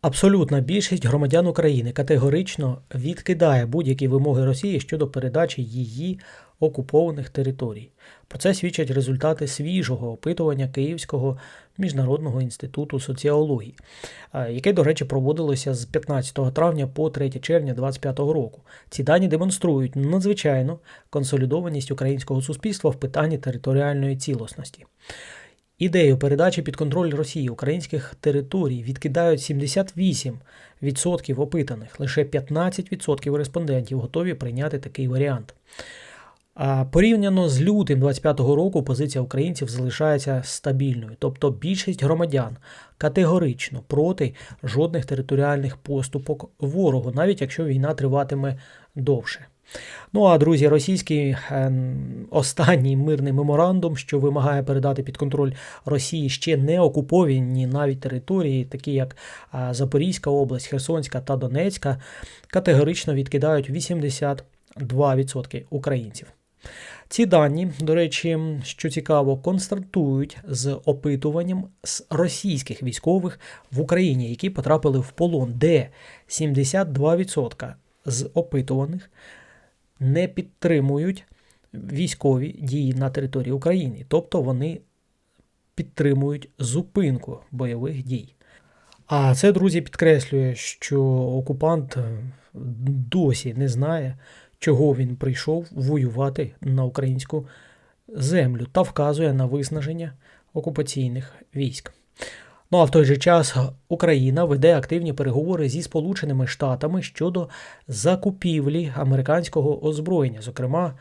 Абсолютна більшість громадян України категорично відкидає будь-які вимоги Росії щодо передачі її окупованих територій. Про це свідчать результати свіжого опитування Київського міжнародного інституту соціології, е, яке, до речі, проводилося з 15 травня по 3 червня 2025 року. Ці дані демонструють надзвичайну консолідованість українського суспільства в питанні територіальної цілісності. Ідею передачі під контроль Росії українських територій відкидають 78% опитаних. Лише 15% респондентів готові прийняти такий варіант. Порівняно з лютим 25-го року позиція українців залишається стабільною, тобто більшість громадян категорично проти жодних територіальних поступок ворогу, навіть якщо війна триватиме довше. Ну а друзі, російський е, останній мирний меморандум, що вимагає передати під контроль Росії ще не окуповані навіть території, такі як Запорізька область, Херсонська та Донецька, категорично відкидають 82% українців. Ці дані, до речі, що цікаво, констатують з опитуванням з російських військових в Україні, які потрапили в полон, де 72% з опитуваних не підтримують військові дії на території України, тобто вони підтримують зупинку бойових дій. А це, друзі, підкреслює, що окупант досі не знає, чого він прийшов воювати на українську землю та вказує на виснаження окупаційних військ. Ну а в той же час Україна веде активні переговори зі Сполученими Штатами щодо закупівлі американського озброєння, зокрема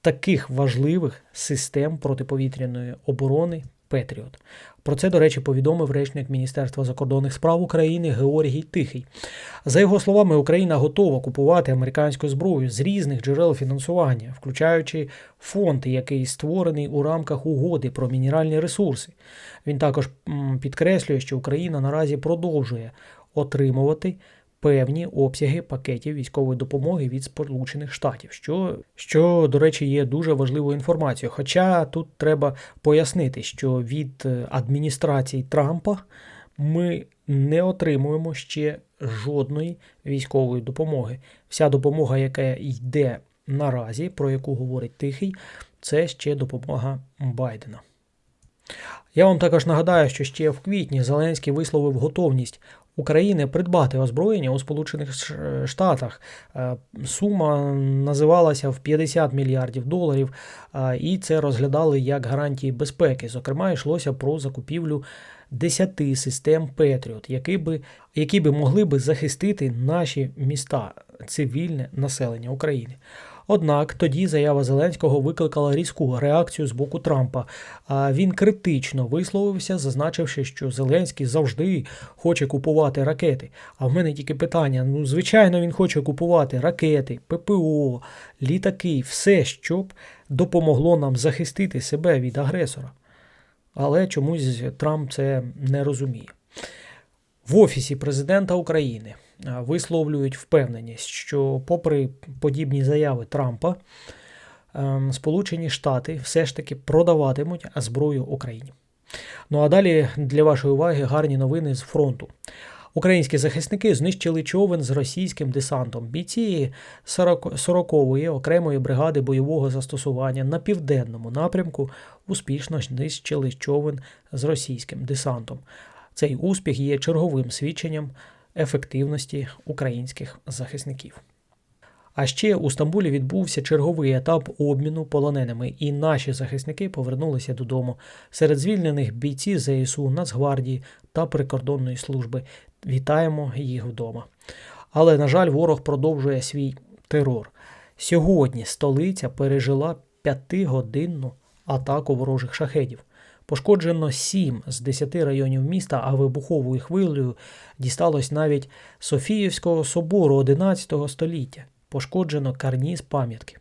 таких важливих систем протиповітряної оборони Петріот. Про це, до речі, повідомив речник Міністерства закордонних справ України Георгій Тихий. За його словами, Україна готова купувати американську зброю з різних джерел фінансування, включаючи фонд, який створений у рамках угоди про мінеральні ресурси. Він також підкреслює, що Україна наразі продовжує отримувати певні обсяги пакетів військової допомоги від Сполучених Штатів, що, що, до речі, є дуже важливою інформацією. Хоча тут треба пояснити, що від е, адміністрації Трампа ми не отримуємо ще жодної військової допомоги. Вся допомога, яка йде наразі, про яку говорить Тихий, це ще допомога Байдена. Я вам також нагадаю, що ще в квітні Зеленський висловив готовність України придбати озброєння у Сполучених Штатах. Е, сума називалася в 50 мільярдів доларів, е, і це розглядали як гарантії безпеки. Зокрема, йшлося про закупівлю 10 систем Петріот, які би які би могли би захистити наші міста, цивільне населення України. Однак тоді заява Зеленського викликала різку реакцію з боку Трампа. А він критично висловився, зазначивши, що Зеленський завжди хоче купувати ракети. А в мене тільки питання: ну, звичайно, він хоче купувати ракети, ППО, літаки, все, щоб допомогло нам захистити себе від агресора. Але чомусь Трамп це не розуміє. В Офісі президента України висловлюють впевненість, що, попри подібні заяви Трампа, ем, Сполучені Штати все ж таки продаватимуть зброю Україні. Ну а далі для вашої уваги гарні новини з фронту. Українські захисники знищили човен з російським десантом. Бійці 40-ї окремої бригади бойового застосування на південному напрямку успішно знищили човен з російським десантом. Цей успіх є черговим свідченням ефективності українських захисників. А ще у Стамбулі відбувся черговий етап обміну полоненими, і наші захисники повернулися додому. Серед звільнених бійці ЗСУ, Нацгвардії та прикордонної служби. Вітаємо їх вдома. Але, на жаль, ворог продовжує свій терор. Сьогодні столиця пережила п'ятигодинну атаку ворожих шахедів. Пошкоджено 7 з 10 районів міста, а вибуховою хвилею дісталось навіть Софіївського собору 11 століття. Пошкоджено карніз пам'ятки.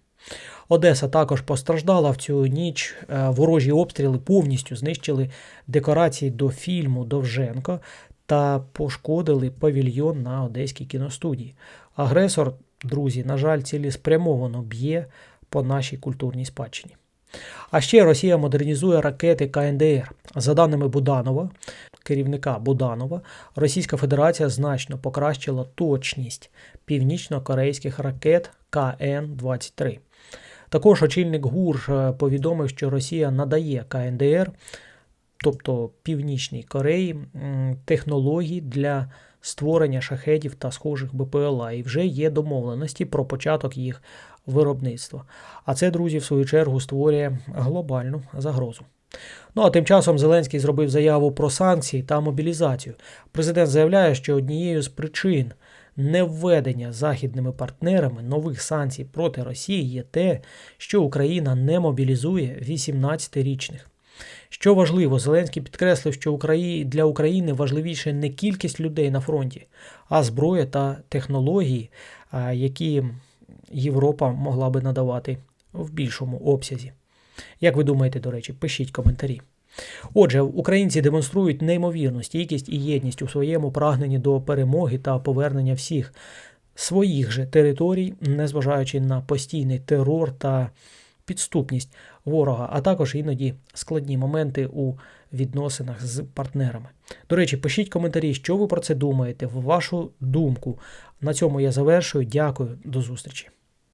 Одеса також постраждала в цю ніч. Е, ворожі обстріли повністю знищили декорації до фільму Довженко та пошкодили павільйон на Одеській кіностудії. Агресор, друзі, на жаль, цілеспрямовано б'є по нашій культурній спадщині. А ще Росія модернізує ракети КНДР. За даними Буданова, керівника Буданова Російська Федерація значно покращила точність північно-корейських ракет КН-23. Також очільник ГУР е, повідомив, що Росія надає КНДР, тобто Північній Кореї, технології для створення шахедів та схожих БПЛА, і вже є домовленості про початок їх виробництва. А це, друзі, в свою чергу створює глобальну загрозу. Ну а тим часом Зеленський зробив заяву про санкції та мобілізацію. Президент заявляє, що однією з причин невведення західними партнерами нових санкцій проти Росії є те, що Україна не мобілізує 18-річних. Що важливо, Зеленський підкреслив, що для України важливіше не кількість людей на фронті, а зброя та технології, які Європа могла би надавати в більшому обсязі. Як ви думаєте, до речі, пишіть коментарі. Отже, українці демонструють неймовірну стійкість і єдність у своєму прагненні до перемоги та повернення всіх своїх же територій, незважаючи на постійний терор та підступність ворога, а також іноді складні моменти у відносинах з партнерами. До речі, пишіть коментарі, що ви про це думаєте, вашу думку. На цьому я завершую. Дякую, до зустрічі.